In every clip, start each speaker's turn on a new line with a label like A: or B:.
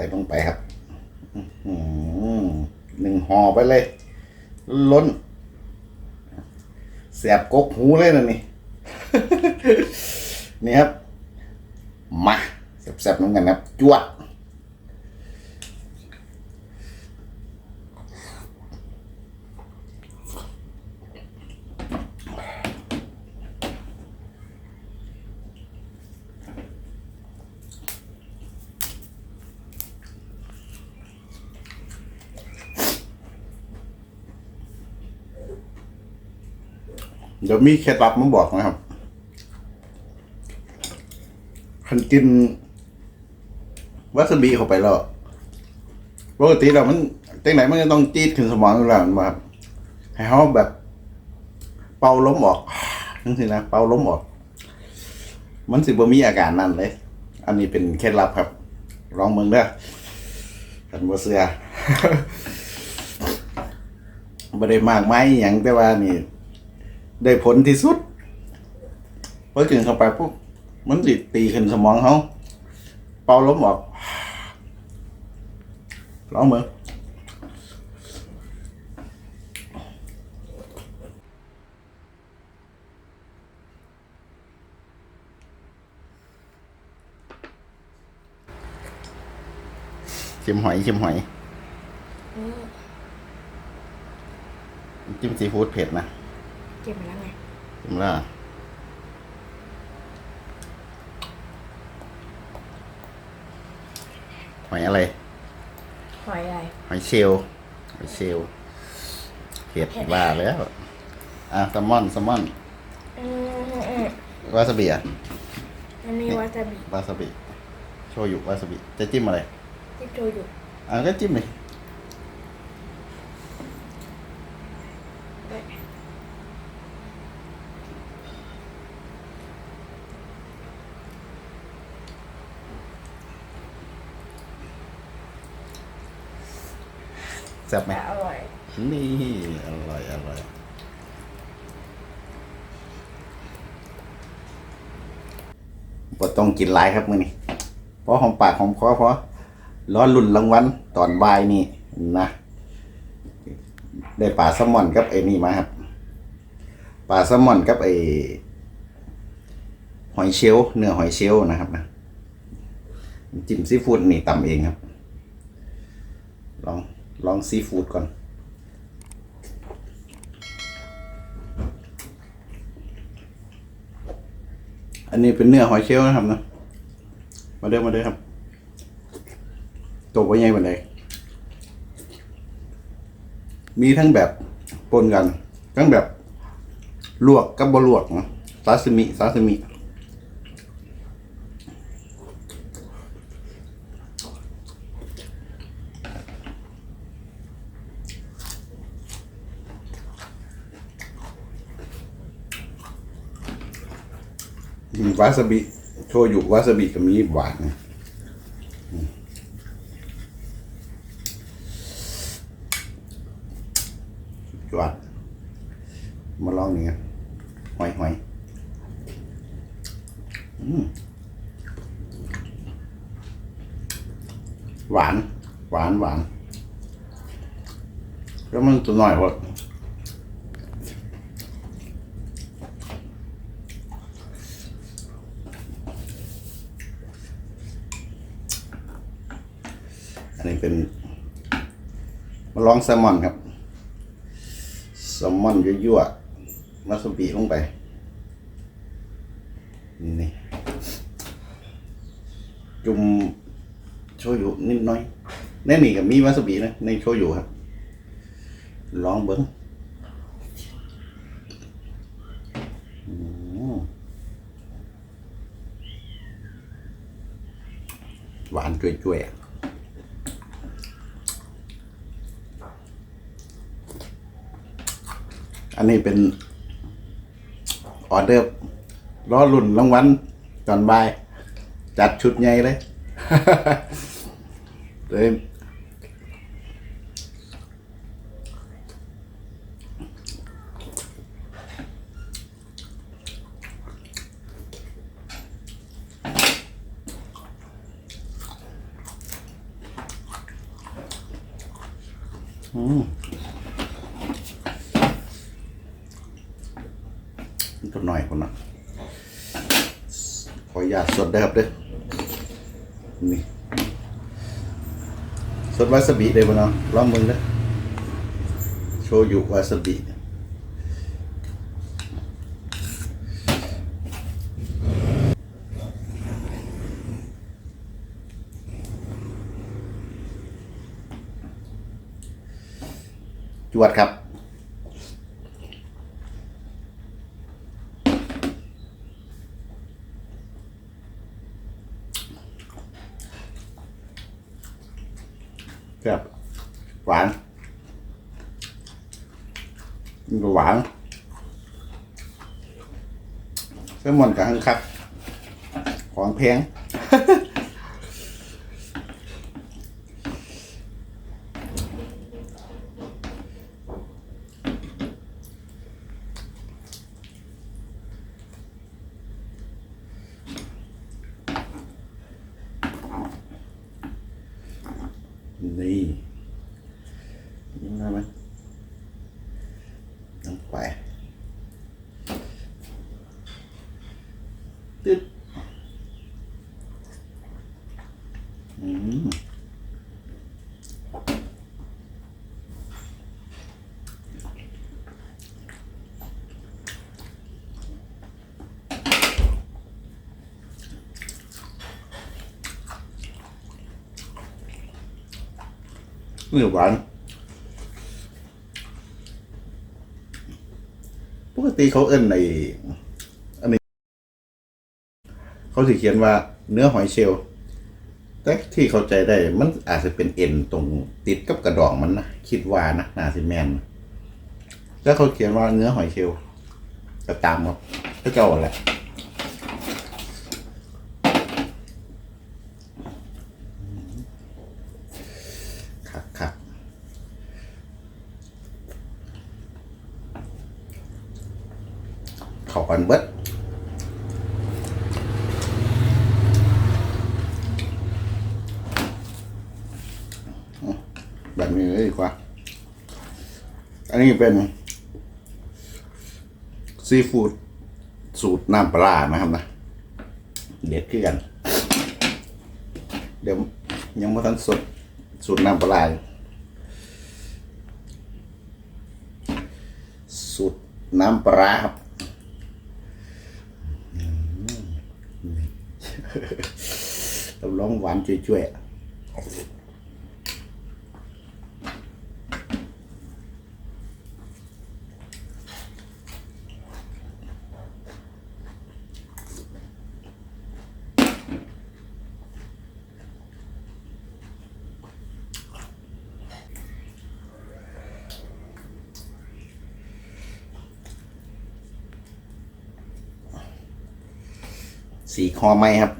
A: ส่ลงไปครับอื้อหือหนึ่งห่อไปเลย ล้นแสบกกหูเลยนะนี่นี่ครับ มาแสบๆน้ำกันครับจวด เดี๋ยวมีเคล็ดลับมาบอกนะครับคันกินวาซาบิเข้าไปแล้วปกติเรามันจังไหนมันจะต้องจี๊ดขึ้นสมองอยู่แล้วมาครับให้เขาแบบ เป่าล้มออกนั่นสินะเป่าล้มออก มันสิบ่มีอาการนั่นเลย อันนี้เป็นเคล็ดลับครับลองมืองเด้อกันบ่เสือบ่ได้มากไหมอย่างแต่ว่านี่ ได้ผลที่สุดพอกินเข้าไปปุ๊บมันสิตีขึ้นสมองเขาเป่าลมออกลองมือชิมหอยชิมหอยจิ้มซีฟู้ดเผ็ดนะ
B: เก็บมาแล้วไง
A: ชิมแล้วหอยอะไร
B: หอยอะไร
A: หอยเชลลหอยเชลลเผ็ดว่าแล้วอะแซลมอนแซลมอน
B: อืมอืม
A: วาซาบิอะ
B: อันนี้วาซาบิ
A: วาซาบิโชยุวาซาบิจะจิ้มอะไร
B: ที่โชยุ
A: อะก็จิ้มเลย แซ่บไหม
B: แต่อร่อย
A: นี่อร่อยอร่อยบ่ต้องกินหลายครับมื้อนี้เพราะหอมปากหอมคอเพราะร้อนลุ่นรางวัลตอนบ่ายนี่นะ ได้ปลาแซลมอนกับไอ้นี่มาครับปลาแซลมอนกับไอ้หอยเชลล์เนื้อหอยเชลล์นะครับนะจิ้มซีฟู้ดนี่ตำเองครับ ลอง ลองซีฟู้ดก่อน อันนี้เป็นเนื้อหอยเชลล์นะครับนะมาเด้อมาเด้อครับตัวว่าใหญ่ปานใดมีทั้งแบบปนกัน ทั้งแบบลวกกับบะลวกนะซาซิมิซาซิมิ วาซาบิ โชยุวาซาบิกับมีหวานนะอืมจวดมาลองนี่กันหอยหอยหวาน หวานหวานแล้วมันตัวหน่อยพอ อันนี้เป็น มาลองแซลมอนครับแซลมอนยั่วๆมาสบีลงไป นี่จุ่มโชยุนิดน้อยในนี่กับมีวาซาบินะในโชยุครับลองเบิ้งหวานจุยๆ อันนี้เป็นออเดอร์รอรุ่นรางวัลตอนบ่าย จัดชุดใหญ่เลยเลยอืมมันก็หน่อยคนนะขออนุ ญาตสดได้ครับเด้อนี่สดวาซาบิได้ปะเนาะลองมึงเด้อโชยุวาซาบิจวดครับ แซ่บหวานมันก็หวานเส้นมันกับหังคักของแพง นี่ยังไงไหมน้ำไป ตึ๊ดอืมนี่หวานปกติเขาเอิ้นใน เขาสิเขียนว่าเนื้อหอยเชลล์แต่ที่เข้าใจได้มันอาจจะเป็นเอ็นตรงติดกับกระดองมันนะคิดว่านะนาซิแมนแล้วเขาเขียนว่าเนื้อหอยเชลล์ก็ตามครับก็เก่าแหละครับครับเขากันเบิดอืมแบบนี้เลยดีกว่า อันนี้เป็นซีฟู้ดสูตรน้ำปลานะครับนะ เด็ดขึ้นกัน เดี๋ยวยังไม่ทันสดสูตรน้ำปลาสูตรน้ำปลาครับอืมรับรองหวานช่วยๆ สีคอไหมครับ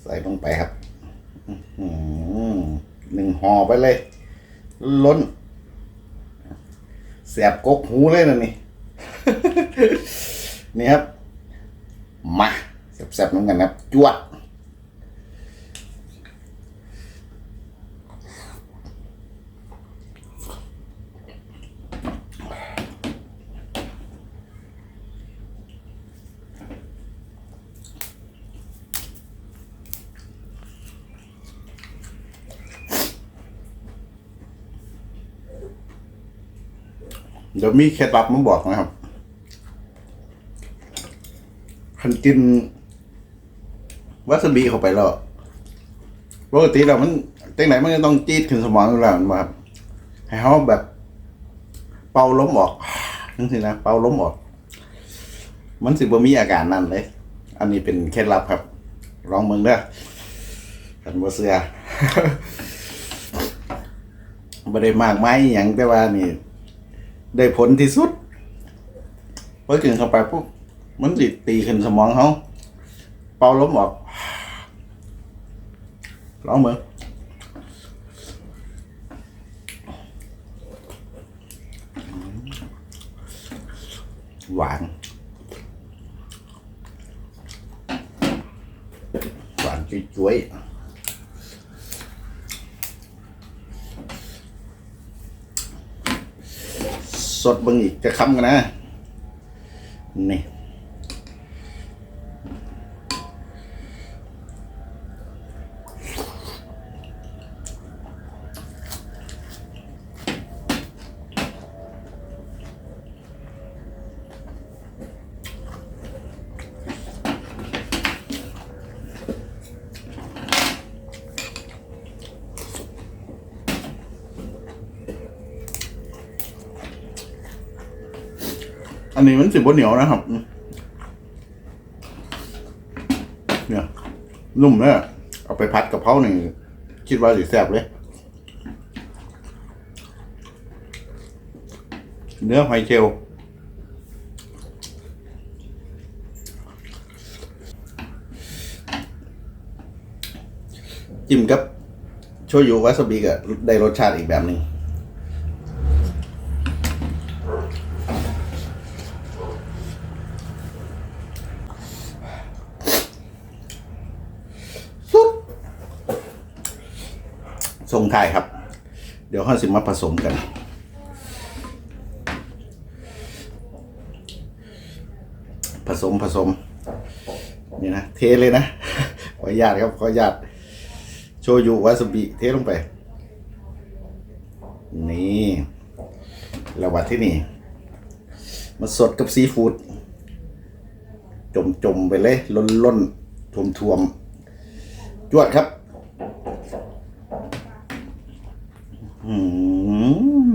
A: ใส่ลงไปครับอื้อหือหนึ่งห่อไปเลย ล้นแสบกกหูเลยนะนี่ นี่ครับ มาแสบๆน้ำกันครับ จวด เดี๋ยวมีเคล็ดลับมาบอกนะครับคันกินวาซาบิเข้าไปแล้วปกติเรามันตั้งไหนมันก็ต้องจี๊ดขึ้นสมองอยู่แล้วมาครับให้เขาแบบ เป่าล้มออกนั่นสินะเป่าล้มออก มันสิบ่มีอาการนั่นเลย อันนี้เป็นเคล็ดลับครับลองเมืองเด้อกันบ่เสือบ่ได้มากไม้อย่างแต่ว่านี่ ได้ผลที่สุดพอกินเข้าไปปุ๊บมันติตีขึ้นสมองเขาเป่าล้มออกลองมือหวาน หวานจุ้ยๆ สดเบิ่งอีกจะคำกันนะนี่ อันนี้มันสิบเหนียวนะครับ เนี่ย นุ่มเลยเอาไปพัดกับเพราหนึ่งคิดว่าสิแซ่บเลย เนื้อหอยเชลจิ้มกับโชยุวาซาบิก็ได้รสชาติอีกแบบหนึ่ง ส่งไทยครับ เดี๋ยวห้าสิมาผสมกัน ผสมผสม นี่นะ เทเลยนะ ขออนุญาตครับ ขออนุญาตโชยุวาซาบิเทลงไป นี่ระวัดที่นี่ มาสดกับซีฟู้ดจมจมๆไปเลย ล้นล้นทวมทวมๆจวดครับ อืม